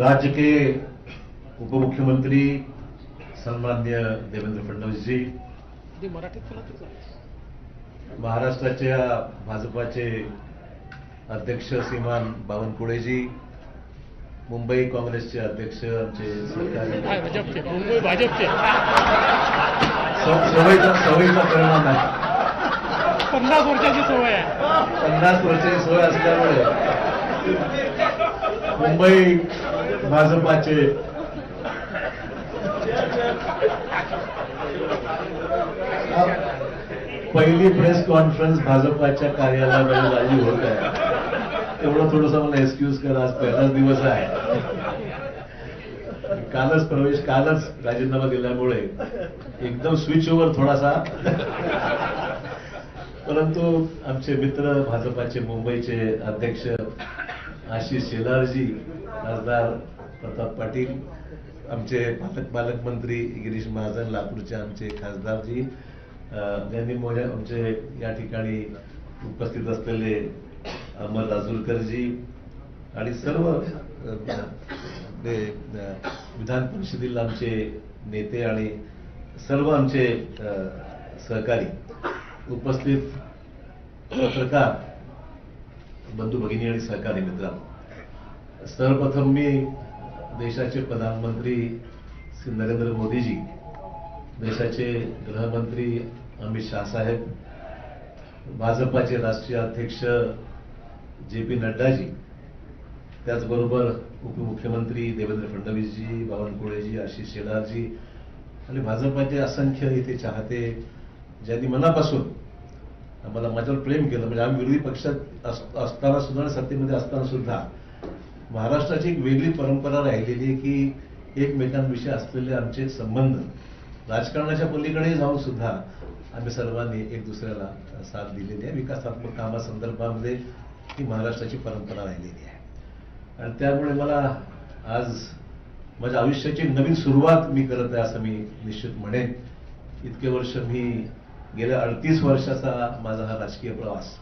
राज्य के उपमुख्यमंत्री सन्मान्य देवेंद्र फडणवीस जी. महाराष्ट्राच्या भाजपाचे अध्यक्ष श्रीमान बावनकुळेजी मुंबई काँग्रेसचे अध्यक्ष आमचे सवयीचा सवयीचा परिणाम आहे. पन्नास वर्षाची सवय आहे. पन्नास वर्षाची सवय असल्यामुळे मुंबई भाजपाचे. पहिली प्रेस कॉन्फरन्स भाजपाच्या कार्यालयामध्ये झाली होत आहे. तेवढं थोडस मला एक्सक्यूज करा आज पहिलाच दिवस आहे. कालच प्रवेश कालच राजीनामा दिल्यामुळे एकदम स्विच ओव्हर थोडासा. परंतु आमचे मित्र भाजपाचे मुंबईचे अध्यक्ष आशिष शेलारजी खासदार प्रताप पाटील आमचे पालक पालकमंत्री गिरीश महाजन लातूरचे आमचे खासदारजी ज्यांनी मोठ्या आमचे या ठिकाणी उपस्थित असलेले अमर राजूरकरजी आणि सर्व विधान परिषदेला आमचे नेते आणि सर्व आमचे सहकारी उपस्थित पत्रकार बंधू भगिनी आणि सहकारी मित्र सर्वप्रथम मी देशाचे प्रधानमंत्री श्री नरेंद्र मोदीजी देशाचे गृहमंत्री अमित शाह साहेब भाजपाचे राष्ट्रीय अध्यक्ष जे पी नड्डाजी त्याचबरोबर उपमुख्यमंत्री देवेंद्र फडणवीसजी बावनकुळेजी आशिष शेलारजी आणि भाजपाचे असंख्य इथे चाहते ज्यांनी मनापासून आम्हाला माझ्यावर प्रेम केलं. म्हणजे आम्ही विरोधी पक्षात अस- असताना सुद्धा सत्तेमध्ये असताना सुद्धा महाराष्ट्राची एक वेगळी परंपरा राहिलेली आहे की एकमेकांविषयी असलेले आमचे संबंध. राजकारणाच्या पलीकडे जाऊन सुद्धा आम्ही सर्वांनी एक दुसऱ्याला साथ दिलेली आहे. विकासात्मक कामासंदर्भामध्ये ही महाराष्ट्राची परंपरा राहिलेली आहे. आणि त्यामुळे मला आज माझ्या आयुष्याची नवीन सुरुवात मी करत आहे असं मी निश्चित म्हणेन. इतके वर्ष मी गेल्या अडतीस वर्षाचा माझा हा राजकीय प्रवास.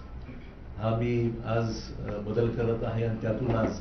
हा मी आज बदल करत आहे आणि त्यातून आज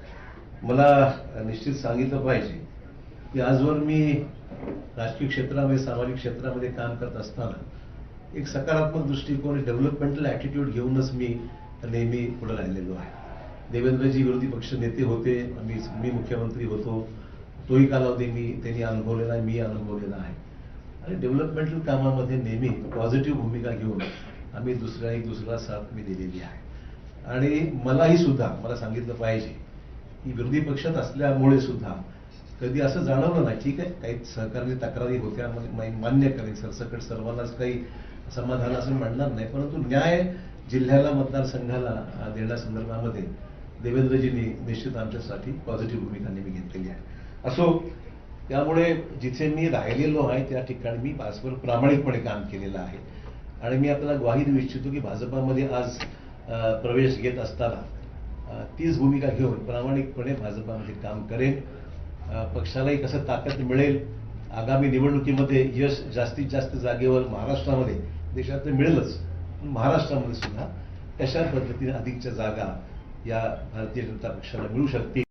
मला निश्चित सांगितलं पाहिजे की आजवर मी राजकीय क्षेत्रामध्ये सामाजिक क्षेत्रामध्ये काम करत असताना एक सकारात्मक दृष्टिकोन डेव्हलपमेंटल ॲटिट्यूड घेऊनच मी नेहमी पुढे राहिलेलो आहे. देवेंद्रजी विरोधी पक्ष नेते होते मी मी मुख्यमंत्री होतो. तोही कालावधी मी त्यांनी अनुभवलेला आहे मी अनुभवलेला आहे. आणि डेव्हलपमेंटल कामामध्ये नेहमी पॉझिटिव्ह भूमिका घेऊन आम्ही दुसऱ्या एक दुसऱ्याला साथ मी दिलेली आहे. आणि मलाही सुद्धा मला सांगितलं पाहिजे की विरोधी पक्षात असल्यामुळे सुद्धा कधी असं जाणवलं नाही. ठीक आहे काही सहकारी तक्रारी होत्या मान्य करेन सरसकट सर्वांनाच काही समाधान असं म्हणणार नाही. परंतु न्याय जिल्ह्याला मतदारसंघाला देण्यासंदर्भामध्ये देवेंद्रजींनी निश्चित आमच्यासाठी पॉझिटिव्ह भूमिका नेहमी घेतलेली आहे. असो त्यामुळे जिथे मी राहिलेलो आहे त्या ठिकाणी मी आजवर प्रामाणिकपणे काम केलेलं आहे. आणि मी आपल्याला ग्वाही देऊ इच्छितो की भाजपामध्ये आज प्रवेश घेत असताना तीच भूमिका घेऊन प्रामाणिकपणे भाजपामध्ये काम करेल. पक्षालाही कसं ताकद मिळेल आगामी निवडणुकीमध्ये यश जास्तीत जास्त जागेवर महाराष्ट्रामध्ये देशात तर मिळेलच पण महाराष्ट्रामध्ये सुद्धा कशा पद्धतीने अधिकच्या जागा या भारतीय जनता पक्षाला मिळू शकतील.